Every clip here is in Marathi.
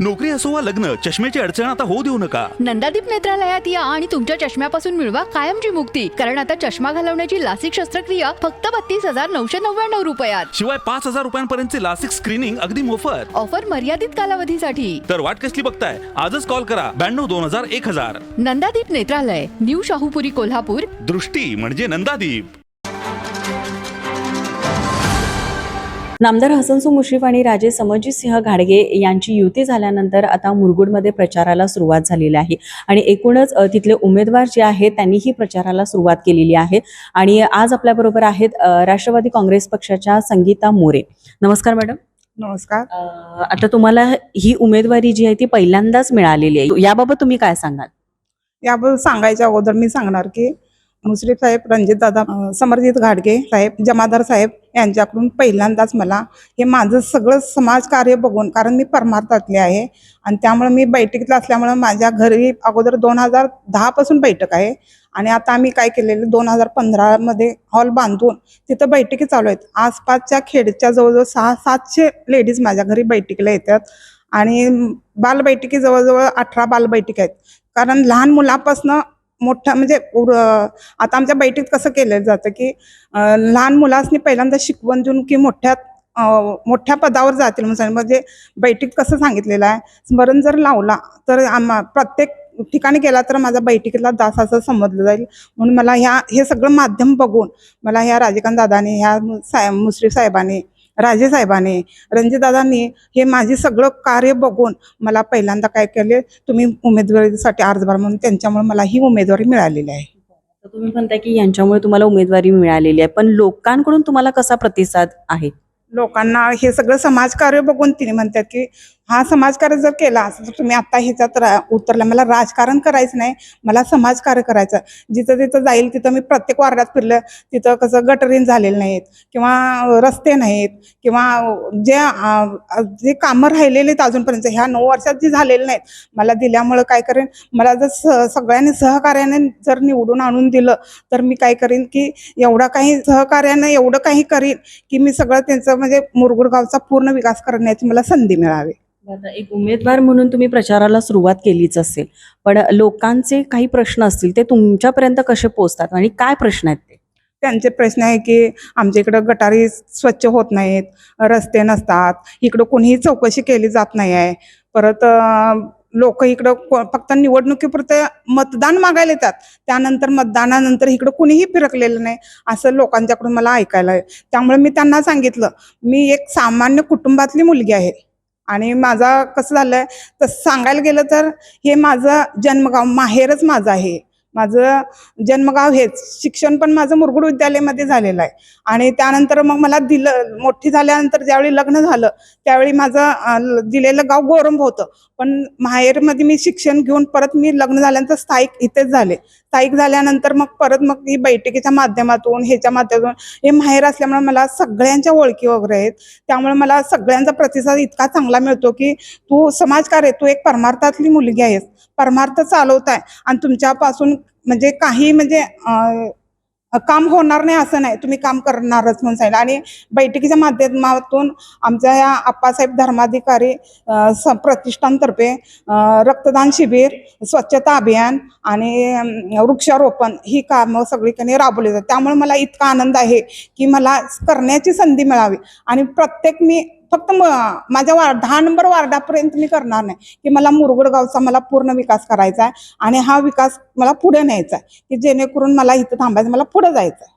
नोकरी असो वा लग्न चष्म्याची अडचण आता होऊ देऊ नका. नंदादीप नेत्रालयात या आणि तुमच्या चष्म्यापासून मिळवा कायमची मुक्ती. कारण आता चष्मा घालवण्याची लासिक शस्त्रक्रिया फक्त बत्तीस हजार नऊशे नव्याण्णव रुपयात. शिवाय पाच हजार रुपयांपर्यंतचे लासिक स्क्रीनिंग अगदी मोफत. ऑफर मर्यादित कालावधीसाठी. तर वाट कसली बघताय? आजच कॉल करा. ब्याण्णव दोन हजार एक हजार. नंदादीप नेत्रालय न्यू शाहूपुरी कोल्हापूर. दृष्टी म्हणजे नंदादीप. नामदार हसनसू मुश्रीफ आणि राजे समरजित सिंह घाडगे यांची युती झाल्यानंतर आता मुरगुडमध्ये प्रचाराला सुरुवात झालेली आहे. आणि एकूणच तिथले उमेदवार जे आहेत त्यांनीही प्रचाराला सुरुवात केलेली आहे. आणि आज आपल्याबरोबर आहेत राष्ट्रवादी काँग्रेस पक्षाच्या संगीता मोरे. नमस्कार मॅडम. नमस्कार. आता तुम्हाला ही उमेदवारी जी आहे ती पहिल्यांदाच मिळालेली आहे. याबाबत तुम्ही काय सांगाल? याबद्दल सांगायच्या अगोदर मी सांगणार की मुश्रीफ साहेब रणजितदादा दादा समरजित घाडगे साहेब जमादार साहेब यांच्याकडून पहिल्यांदाच मला हे माझं सगळं समाजकार्य बघून कारण मी परमार्थातले आहे आणि त्यामुळे मी बैठकीतलं असल्यामुळं माझ्या घरी अगोदर दोन हजार दहापासून बैठक आहे आणि आता आम्ही काय केलेलं दोन हजार पंधरामध्ये हॉल बांधून तिथं बैठकी चालू आहेत. आसपासच्या खेडच्या जवळजवळ सहा सातशे लेडीज माझ्या घरी बैठकीला येतात आणि बालबैठकी जवळजवळ अठरा बालबैठकी आहेत. कारण लहान मुलापासनं मोठ्या म्हणजे उर- आता आमच्या बैठकीत कसं केलं जातं की लहान मुलासनी पहिल्यांदा शिकवण देऊन की मोठ्या मोठ्या पदावर जातील म्हणून म्हणजे बैठकीत कसं सांगितलेलं आहे स्मरण जर लावला तर आम्हा प्रत्येक ठिकाणी गेला तर माझा बैठकीतला दास असं समजलं जाईल. म्हणून मला ह्या हे सगळं माध्यम बघून मला ह्या राजकांत दादाने ह्या साहेब मुश्रीफ साहेबांनी राजे साहेबांनी रणजितदादांनी हे माझे सगळं कार्य बघून मला पहिल्यांदा काय केले तुम्ही उमेदवारीसाठी अर्ज भरा म्हणून त्यांच्यामुळे मला ही उमेदवारी मिळालेली आहे. तुम्ही म्हणताय की यांच्यामुळे तुम्हाला उमेदवारी मिळालेली आहे पण लोकांकडून तुम्हाला कसा प्रतिसाद आहे? लोकांना हे सगळं समाजकार्य बघून तिने म्हणतात की हा समाजकार्य जर केला असं तर तुम्ही आत्ता ह्याच्यात रा- उतरला. मला राजकारण करायचं नाही मला समाजकार्य करायचं जिथं तिथं जाईल तिथं मी प्रत्येक वार्डात फिरलं तिथं कसं गटरीन झालेलं नाहीत किंवा रस्ते नाहीत किंवा जे जे कामं राहिलेले आहेत अजूनपर्यंत ह्या नऊ वर्षात जी झालेली नाहीत मला दिल्यामुळं काय करेन? मला जर स सगळ्यांनी सहकार्याने जर निवडून आणून दिलं तर मी काय करीन की एवढा काही सहकार्यानं एवढं काही करीन की मी सगळं त्यांचं म्हणजे मुरगुड गावचा पूर्ण विकास करण्याची मला संधी मिळावी. आता एक उमेदवार म्हणून तुम्ही प्रचाराला सुरुवात केलीच असेल. पण लोकांचे काही प्रश्न असतील ते तुमच्यापर्यंत कसे पोहोचतात आणि काय प्रश्न आहेत ते? त्यांचे प्रश्न आहे की आमच्या इकडं गटारी स्वच्छ होत नाहीत रस्ते नसतात इकडं कोणीही चौकशी केली जात नाही आहे. परत लोक इकडं फक्त निवडणुकीपुरते मतदान मागायला येतात. त्यानंतर मतदानानंतर इकडं कुणीही फिरकलेलं नाही असं लोकांच्याकडून मला ऐकायला आहे. त्यामुळे मी त्यांना सांगितलं मी एक सामान्य कुटुंबातली मुलगी आहे. आणि माझा कसं झालं आहे तर सांगायला गेलं तर हे माझं जन्मगाव माहेरच माझं आहे. माझं जन्मगाव हेच. शिक्षण पण माझं मुरगुड विद्यालयामध्ये झालेलं आहे. आणि त्यानंतर मग मला दिलं मोठी झाल्यानंतर ज्यावेळी लग्न झालं त्यावेळी माझं दिलेलं गाव गोरंब होतं. पण माहेरमध्ये मी शिक्षण घेऊन परत मी लग्न झाल्यानंतर स्थायिक इथेच झाले. स्थायिक झाल्यानंतर मग परत मग ही बैठकीच्या माध्यमातून ह्याच्या माध्यमातून हे माहेर असल्यामुळे मला सगळ्यांच्या ओळखी वगैरे आहेत. त्यामुळे मला सगळ्यांचा प्रतिसाद इतका चांगला मिळतो की तू समाजकार्य तू एक परमार्थातली मुलगी आहेस. परमार्थ चालवताय आणि तुमच्यापासून म्हणजे काही म्हणजे काम होणार नाही असं नाही. तुम्ही काम करणारच म्हणून सांगितलं. आणि बैठकीच्या माध्यमातून आमच्या या आप्पासाहेब धर्माधिकारी स- प्रतिष्ठानतर्फे रक्तदान शिबिर स्वच्छता अभियान आणि वृक्षारोपण ही कामं सगळीकडे राबवली जातात. त्यामुळे मला इतका आनंद आहे की मला करण्याची संधी मिळावी. आणि प्रत्येक मी फक्त म- माझ्या वार दहा नंबर वार्डापर्यंत मी करणार नाही. की मला मुरगुड गावचा मला पूर्ण विकास करायचा आहे आणि हा विकास मला पुढे न्यायचा आहे. की जेणेकरून मला इथं थांबायचं मला पुढे जायचं आहे.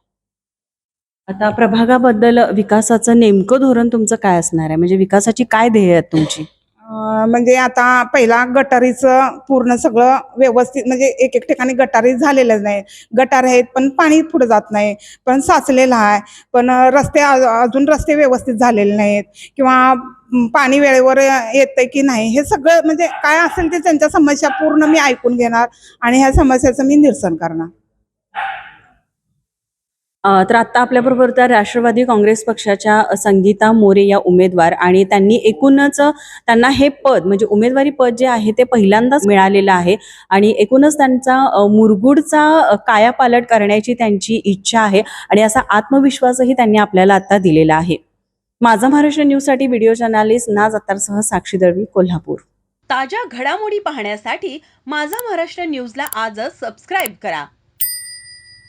आता प्रभागाबद्दल विकासाचं नेमकं धोरण तुमचं काय असणार आहे? म्हणजे विकासाची काय ध्येय आहेत तुमची? म्हणजे आता पहिला गटारीचं पूर्ण सगळं व्यवस्थित म्हणजे एक एक ठिकाणी गटारी झालेलं नाही. गटार आहेत पण पाणी पुढे जात नाही पण साचलेलं आहे. पण रस्ते अजून रस्ते व्यवस्थित झालेले नाहीत. किंवा पाणी वेळेवर येतंय की नाही हे सगळं म्हणजे काय असेल ते त्यांच्या समस्या पूर्ण मी ऐकून घेणार आणि ह्या समस्याचं मी निरसन करणार. तर आता आपल्याबरोबर त्या राष्ट्रवादी काँग्रेस पक्षाच्या संगीता मोरे या उमेदवार आणि त्यांनी एकूणच त्यांना हे पद म्हणजे उमेदवारी पद जे आहे ते पहिल्यांदाच मिळालेलं आहे आणि एकूणच त्यांचा मुरगुडचा कायापालट करण्याची त्यांची इच्छा आहे आणि असा आत्मविश्वासही त्यांनी आपल्याला आता दिलेला आहे. माझा महाराष्ट्र न्यूजसाठी व्हिडिओ जर्नालिस्ट नाज अत्तारसह साक्षी दळवी कोल्हापूर. ताज्या घडामोडी पाहण्यासाठी माझा महाराष्ट्र न्यूजला आजच सबस्क्राईब करा.